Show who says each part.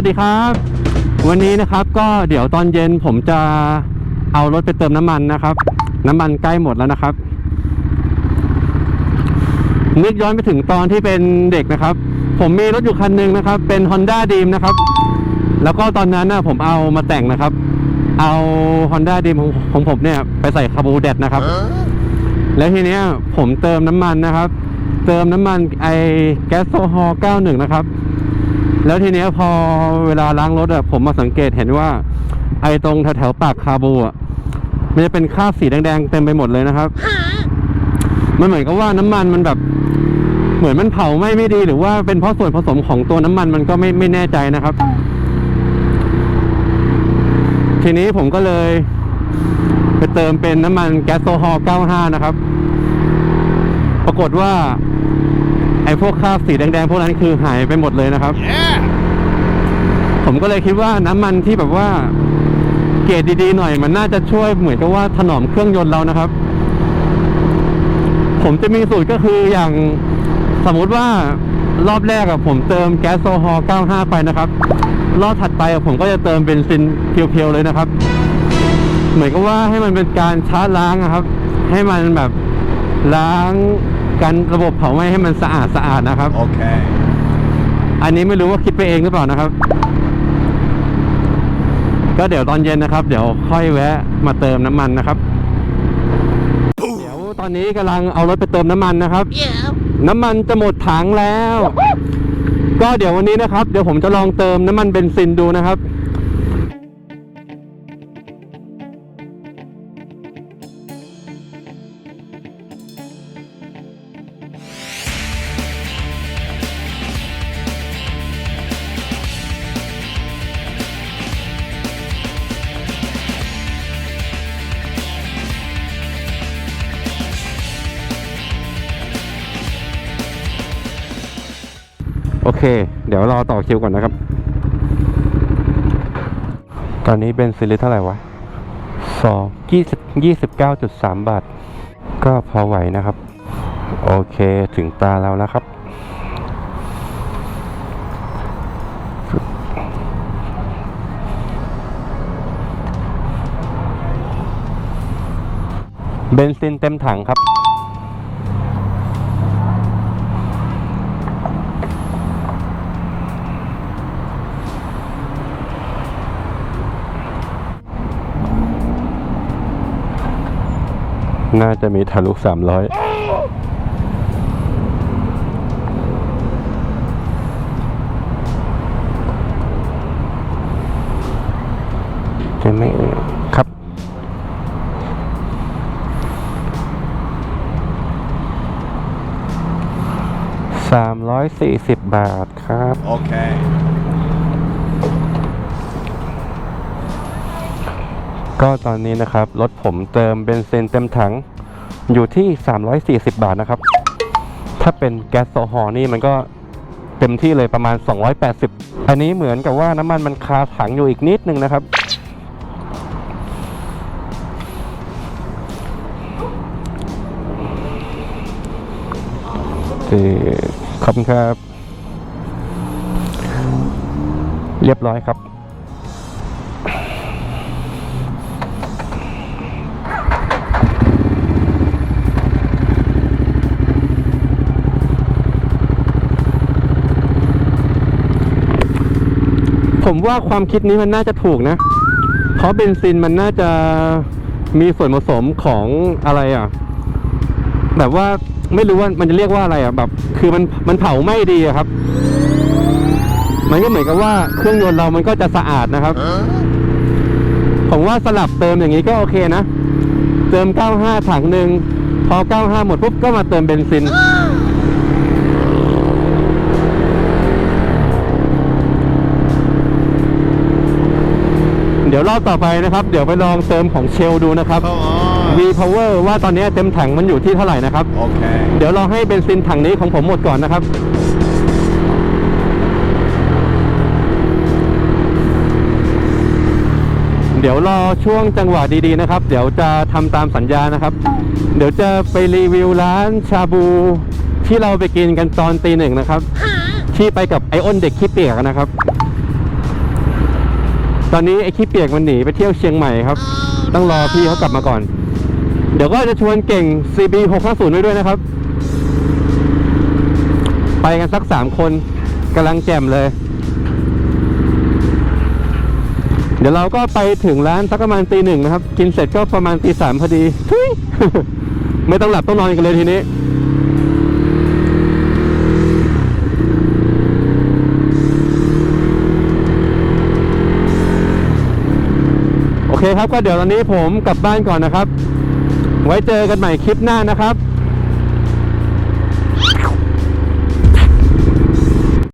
Speaker 1: วัสดีครับ วันนี้นะครับก็เดี๋ยวตอนเย็นผมจะเอารถไปเติมน้ำมันนะครับ น้ำมันใกล้หมดแล้วนะครับ นึกย้อนไปถึงตอนที่เป็นเด็กนะครับ ผมมีรถอยู่คันหนึ่งนะครับ เป็น Honda d r e a m นะครับ แล้วก็ตอนนั้นนะผมเอามาแต่งนะครับ เอา Honda d r e a m ของของผมเนี่ยไปใส่คาบูเดดนะครับ แล้วทีเนี้ยผมเติมน้ำมันนะครับ เติมน้ำมันไอแก๊สโซฮอล์91 นะครับ แล้วทีเนี้ยพอเวลาล้างรถอะผมมาสังเกตเห็นว่า ไอ้ตรงแถวๆปากคาบูอะมันจะเป็นคราบสีแดงๆเต็มไปหมดเลยนะครับ มันเหมือนกับว่าน้ำมันมันแบบเหมือนมันเผาไหม้ไม่ดีหรือว่าเป็นเพราะส่วนผสมของตัวน้ำมันมันก็ไม่ไม่แน่ใจนะครับ ทีนี้ผมก็เลยไปเติมเป็นน้ำมันแก๊สโซฮอล์95 นะครับ ปรากฏว่า ไอ้พวกคราบสีแดงๆพวกนั้นคือหายไปหมดเลยนะครับผมก็เลยคิดว่าน้ำมันที่แบบว่าเกรดดีๆหน่อย มันน่าจะช่วยเหมือนกับว่าถนอมเครื่องยนต์เรานะครับ ผมจะมีสูตรก็คืออย่างสมมุติว่ารอบแรกอะผมเติมแก๊สโซฮอล์95 ไปนะครับ รอบถัดไปอะผมก็จะเติมเบนซินเพียวๆเลยนะครับ เหมือนกับว่าให้มันเป็นการชาร์จล้างอะครับ ให้มันแบบล้าง การระบบเผาไหม้ให้มันสะอาดสะอาดนะครับ
Speaker 2: Okay.
Speaker 1: อันนี้ไม่รู้ว่าคิดไปเองหรือเปล่านะครับ ก็เดี๋ยวตอนเย็นนะครับ เดี๋ยวค่อยแวะมาเติมน้ำมันนะครับ เดี๋ยวตอนนี้กำลังเอารถไปเติมน้ำมันนะครับ น้ำมันจะหมดถังแล้ว ก็เดี๋ยววันนี้นะครับ เดี๋ยวผมจะลองเติมน้ำมันเบนซินดูนะครับ โอเค เดี๋ยวรอต่อคิวก่อนนะครับ ตอนนี้เป็นซิลิเท่าไหร่วะสองยี่สิบยี่สิบเก้าจุดสามบาท ก็พอไหวนะครับ โอเคถึงตาเราแล้วครับ เบนซินเต็มถังครับ น่าจะมีทะลุสามร้อยใช่ไหมเอ่ยครับ สามร้อยสี่สิบบาทครับ
Speaker 2: Okay.
Speaker 1: ก็ตอนนี้นะครับรถผมเติมเบนซินเต็มถังอยู่ที่ 340 บาทนะครับ ถ้าเป็นแก๊สโซฮอล์นี่มันก็เต็มที่เลยประมาณ 280 อันนี้เหมือนกับว่าน้ำมันมันคาถังอยู่อีกนิดนึงนะครับคขอบคุณครับ เรียบร้อยครับ ผมว่าความคิดนี้มันน่าจะถูกนะ เพราะเบนซินมันน่าจะมีส่วนผสมของอะไรอะ แบบว่าไม่รู้ว่ามันจะเรียกว่าอะไรอะแบบ คือมันมันเผาไหม้ดีอะครับ มันก็เหมือนกับว่าเครื่องยนต์เรามันก็จะสะอาดนะครับ ผมว่าสลับเติมอย่างนี้ก็โอเคนะ เติม 95 ถังหนึ่งพอ 95 หมดปุ๊บก็มาเติมเบนซิน เดี๋ยวรอบต่อไปนะครับ เดี๋ยวไปลองเติมของเชลดูนะครับ
Speaker 2: Come on.
Speaker 1: V Power ว่าตอนนี้เต็มถังมันอยู่ที่เท่าไหร่นะครับ
Speaker 2: Okay.
Speaker 1: เดี๋ยวรอให้เบนซินถังนี้ของผมหมดก่อนนะครับ เดี๋ยวรอช่วงจังหวะดีๆนะครับ เดี๋ยวจะทำตามสัญญานะครับ เดี๋ยวจะไปรีวิวร้านชาบูที่เราไปกินกันตอนตีหนึ่งนะครับ ที่ไปกับไออ้นเด็กขี้เปียกนะครับ ตอนนี้ไอ้ขี้เปียกมันหนีไปเที่ยวเชียงใหม่ครับ ต้องรอพี่เขากลับมาก่อน เดี๋ยวก็จะชวนเก่ง CB 650ไว้ด้วยนะครับ ไปกันสักสามคนกำลังแจ่มเลย เดี๋ยวเราก็ไปถึงร้านสักประมาณตีหนึ่งนะครับ กินเสร็จก็ประมาณตีสามพอดีทุยไม่ต้องหลับต้องนอนกันเลยทีนี้ เคครับก็เดี๋ยวตอนนี้ผมกลับบ้านก่อนนะครับ ไว้เจอกันใหม่คลิปหน้านะครับ